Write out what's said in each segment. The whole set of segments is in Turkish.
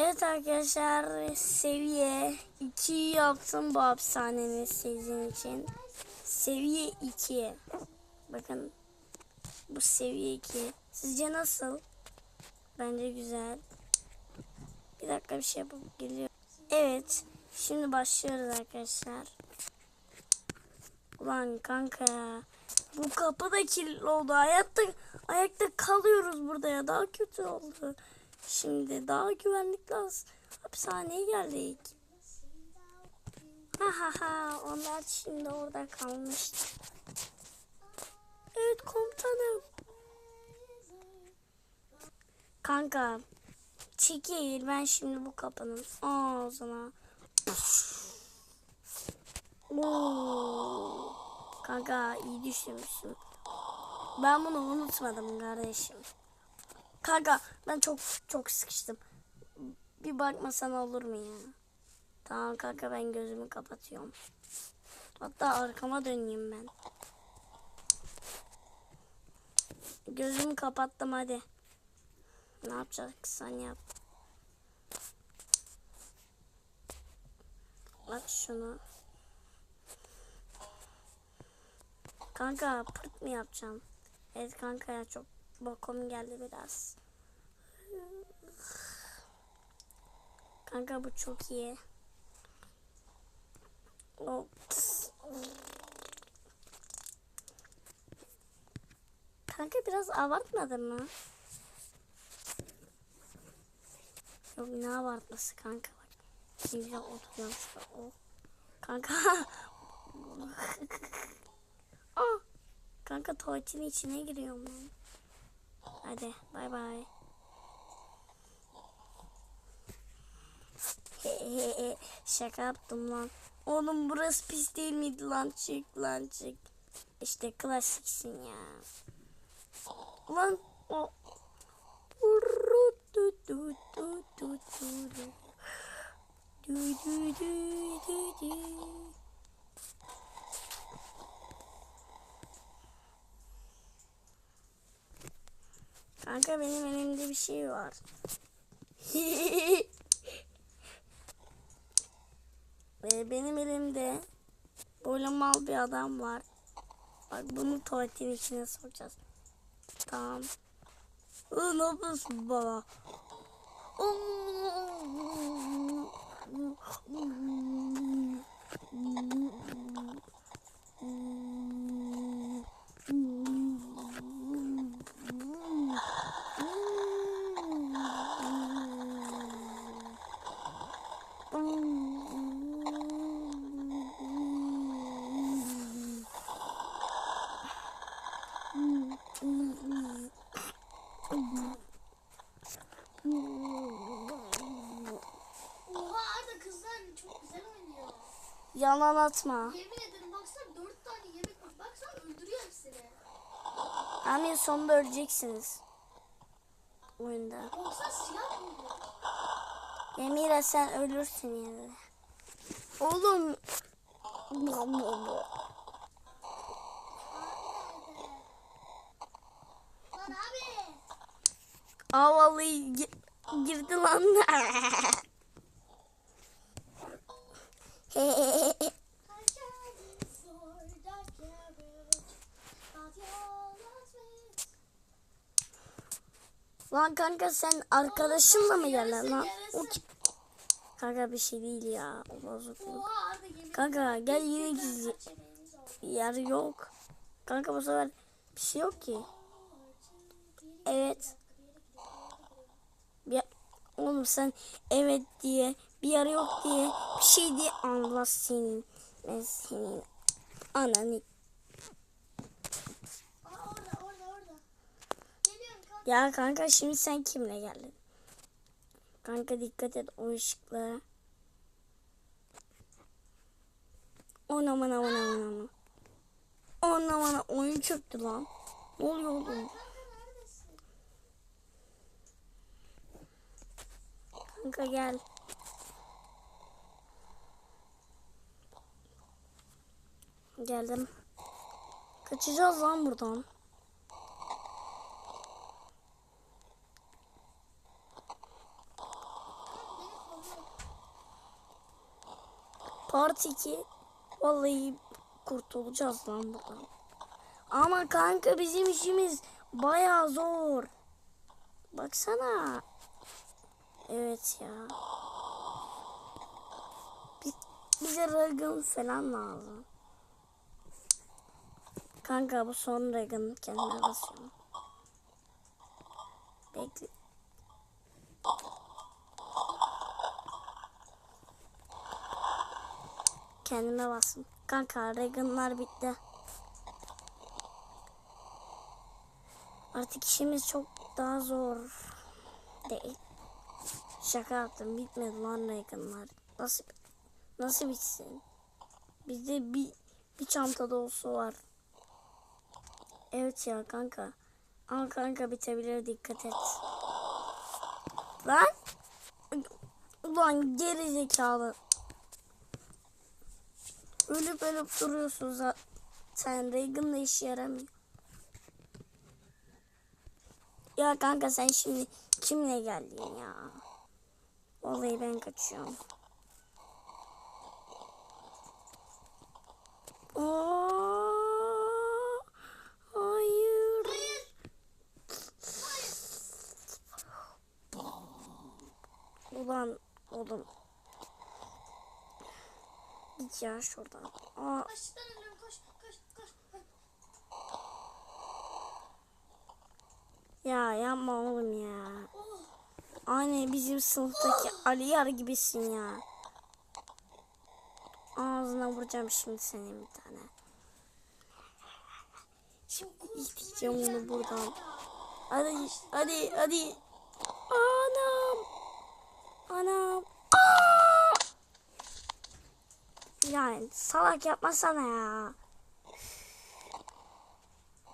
Evet arkadaşlar seviye 2 yaptım bu hapishanenin sizin için. Seviye 2. Bakın bu seviye 2. Sizce nasıl? Bence güzel. Bir dakika bir şey yapıp geliyor. Evet. Şimdi başlıyoruz arkadaşlar. Ulan kanka. Bu kapı da kilitli oldu. Ayakta, ayakta kalıyoruz burada ya. Daha kötü oldu. Şimdi daha güvenlikli hapishaneye geldik. Ha ha ha. Onlar şimdi orada kalmış. Evet komutanım. Kanka. Çekil. Ben şimdi bu kapının ağzına. Kanka iyi düşünmüşsün. Ben bunu unutmadım kardeşim. Kanka ben çok çok sıkıştım. Bir bakmasan olur mu ya? Tamam kanka ben gözümü kapatıyorum. Hatta arkama döneyim ben. Gözümü kapattım hadi. Ne yapacaksan yap. Aç şunu. Kanka pırt mı yapacağım? Evet kanka ya çok bokum geldi biraz. Kanka bu çok iyi. Ops. Kanka biraz abartmadın mı? Yok ne abartması kanka bak. Ne güzel oturuyormuş da o. Kanka. Aa, kanka tuvaletin içine giriyorum ben. Hadi bay bay. Şaka yaptım lan. Oğlum burası pis değil miydi lan çık lan çık. İşte klasiksin ya. Ulan o. Du du du du. Du du Kanka benim elimde bir şey var. Ve benim elimde böyle mal bir adam var. Bak bunu tuvaletin içine sokacağız. Tamam. Ne yapıyorsun baba? Oha Arda kızlar çok güzel oynuyor. Yalan atma. Yemin ederim baksana dört tane yemek var. Baksana öldürüyor hepsini. Hani sonunda öleceksiniz. Oyunda. Baksana silah buldu. Emira sen ölürsün yani. Oğlum. Gi- girdi lan. lan kanka sen arkadaşınla mı geldin lan? O? Kanka bir şey değil ya. O bozukluk. Kanka gel yine gizli. Yer yok. Kanka bu sefer bir şey yok ki. Evet. Ya, oğlum sen evet diye bir yer yok diye bir şey diye Allah senin ben senin ananı Aa orada orada orada. Geliyorum kanka. Ya kanka şimdi sen kimle geldin? Kanka dikkat et o ışıklara. Ona mana mana mana. Ona mana oyun çöktü lan. Ne oluyor oğlum? Kanka gel. Geldim. Kaçacağız lan buradan. Part 2 vallahi kurtulacağız lan buradan. Ama kanka bizim işimiz bayağı zor. Baksana. Evet ya. Bi- bize Reagan falan lazım. Kanka bu son Reagan kendine basıyorum. Bekle. Kendime bastım. Kanka Reagan'lar bitti. Artık işimiz çok daha zor değil. Şaka yaptım. Bitmedi lan Reagan'lar. Nasıl nasıl bitsin? Bizde bir bir çanta dolusu var. Evet ya kanka. Ama kanka bitebilir dikkat et. Lan. Ulan geri zekalı. Ölüp ölüp duruyorsun zaten. Reagan'la işe yaramıyor. Ya kanka sen şimdi kimle geldin ya? Vallahi ben kaçıyorum. Aa, hayır. Ulan oğlum. Git ya şuradan. Aa, ben ölüyorum koş koş koş. ya yapma oğlum ya. Oh. Aynı bizim sınıftaki Ali Yar gibisin ya. Ağzına vuracağım şimdi senin bir tane. Şimdi isteyeceğim onu buradan. Hadi hadi hadi. Anam. Anam. Aa! Yani salak yapmasana ya.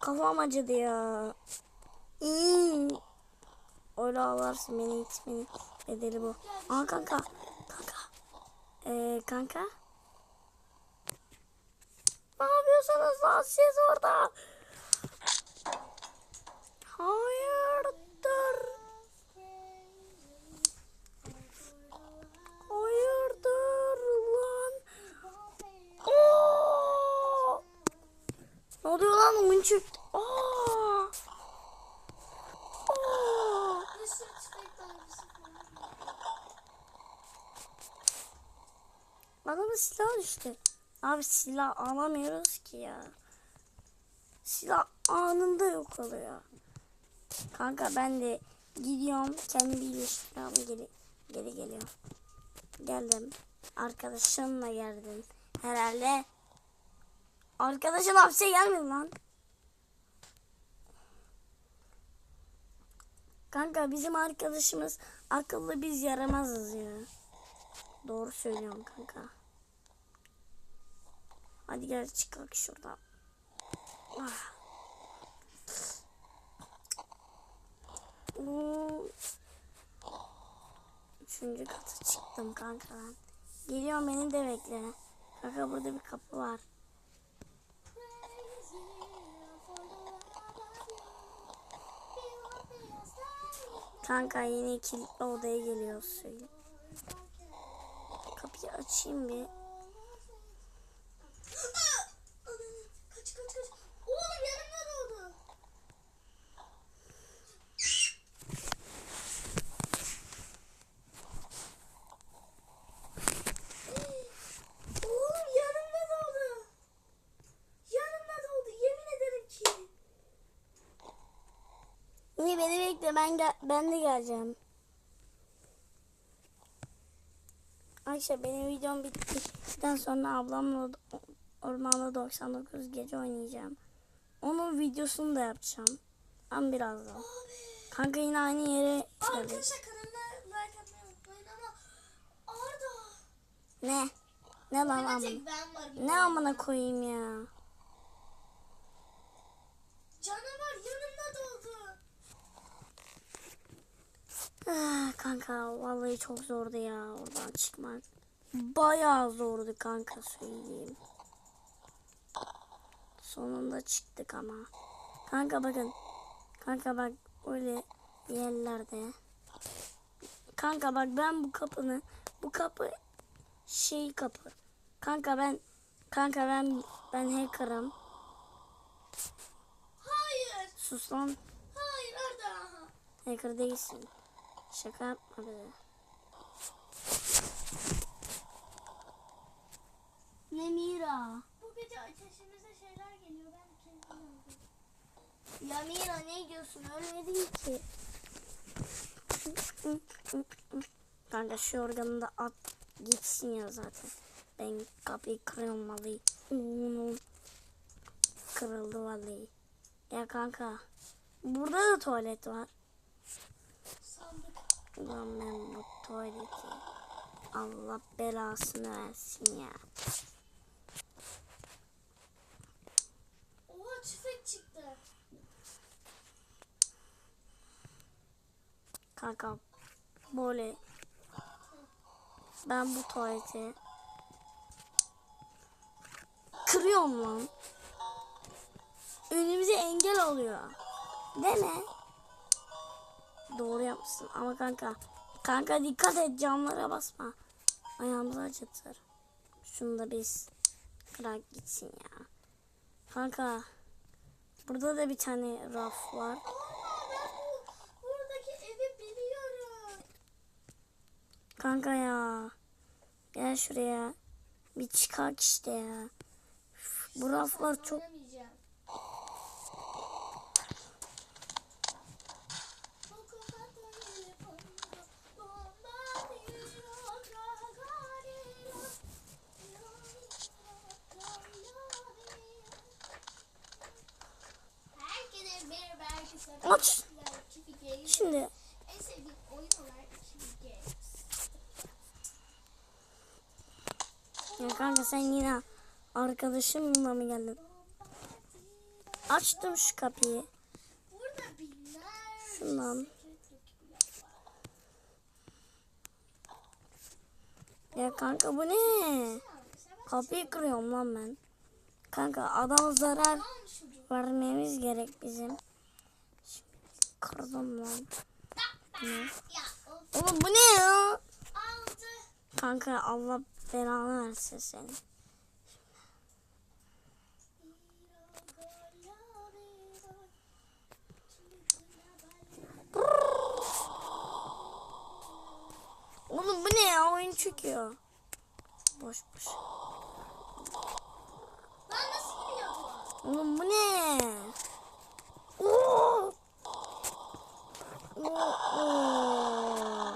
Kafam acıdı ya. İyi. Öyle ağlarsın beni itmenin bedeli bu. Aa kanka. Kanka. Ee, kanka. Ne yapıyorsunuz lan siz orada? Hayırdır? Hayırdır lan? Oo! Ne oluyor lan oyun çöktü. Aa! Aa! Bir falan. Adamın silah düştü. Abi silah alamıyoruz ki ya. Silah anında yok oluyor. Kanka ben de gidiyorum. Kendi iyileştiriyorum. Geri, geri geliyorum. Geldim. Arkadaşınla geldin. Herhalde. Arkadaşın hapse gelmedi lan. Kanka bizim arkadaşımız akıllı biz yaramazız ya. Doğru söylüyorum kanka. Hadi gel çıkalım şuradan. Ah. Üçüncü kata çıktım kanka ben. Geliyorum beni de bekle. Kanka burada bir kapı var. Kanka yine kilitli odaya geliyor söyle. Kapıyı açayım bir. Kaç kaç kaç. Oğlum yanımda doldu. Oğlum yanımda doldu. Yanımda doldu. Yemin ederim ki. Niye beni bekle ben gel ben de geleceğim. Ayşe benim videom bittikten sonra ablamla ormanda 99 gece oynayacağım. Onun videosunu da yapacağım. Ama birazdan. Kanka yine aynı yere Arda. Ne? Ne lan amına? Ne amına koyayım ya? Ah, kanka vallahi çok zordu ya oradan çıkmak. Bayağı zordu kanka söyleyeyim. Sonunda çıktık ama. Kanka bakın. Kanka bak öyle yerlerde. Kanka bak ben bu kapını bu kapı şey kapı. Kanka ben kanka ben ben hacker'ım. Hayır. Sus lan. Hayır Arda. Hacker değilsin. Şaka yapma be. Ne Mira? Bu gece ateşimize şeyler geliyor. Ben kendim öldüm. Ya Mira ne diyorsun? Ölmedin ki. Kanka şu organı da at gitsin ya zaten. Ben kapıyı kırılmalıyım. Kırıldı vallahi. Ya kanka burada da tuvalet var. Ulan ben bu tuvaleti Allah belasını versin ya. Oha tüfek çıktı. Kanka böyle ben bu tuvaleti kırıyorum lan. Önümüze engel oluyor. Deme. Doğru yapmışsın ama kanka. Kanka dikkat et camlara basma. Ayağımızı acıtır. Şunu da biz kırak gitsin ya. Kanka burada da bir tane raf var. Kanka ya. Gel şuraya. Bir çıkak işte ya. Bu raflar çok... merhaba arkadaşlar. Aç. Çiftlik Games. Şimdi ya kanka sen yine arkadaşımla mı geldin? Açtım şu kapıyı. Şundan. Ya kanka bu ne? Kapıyı kırıyorum lan ben. Kanka adam zarar vermemiz gerek bizim. Kırdım lan. Ne? Oğlum bu ne ya? Kanka Allah belanı versin seni. Oğlum bu ne ya? Oyun çöküyor. Boş boş. Lan nasıl gidiyor bu? Oğlum bu ne? Oo! Oo, oo.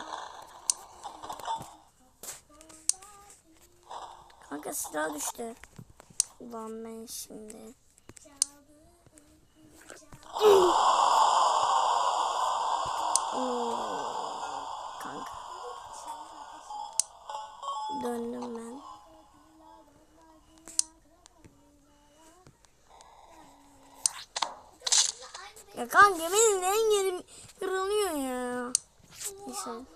Kanka silah düştü. Ulan ben şimdi. Kanka döndüm ben. Ya kanka benim de en kırılıyor ya. Neyse.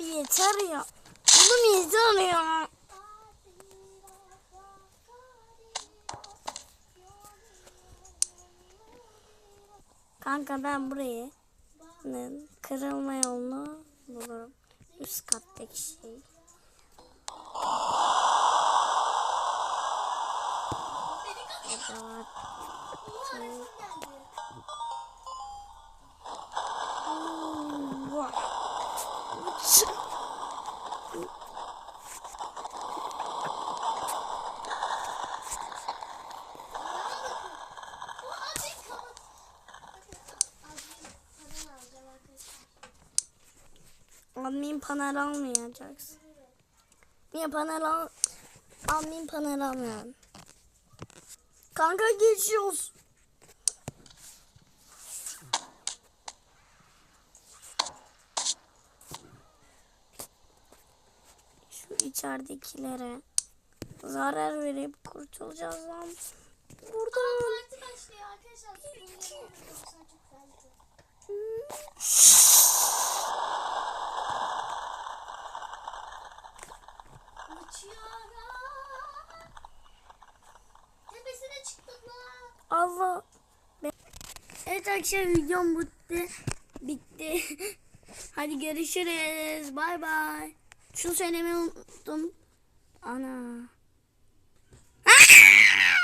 Abi yeter ya. Oğlum yeter ya. Kanka ben burayı kırılma yolunu bulurum. Üst kattaki şey. Evet. Admin panel almayacaksın. Niye panel al? Admin panel almıyorum. Kanka geçiyoruz. Şu içeridekilere zarar verip kurtulacağız lan. Buradan. Lan. Allah. Evet arkadaşlar videom bitti. Bitti. Hadi görüşürüz. Bay bay. Şunu söylemeyi unuttum. Anna.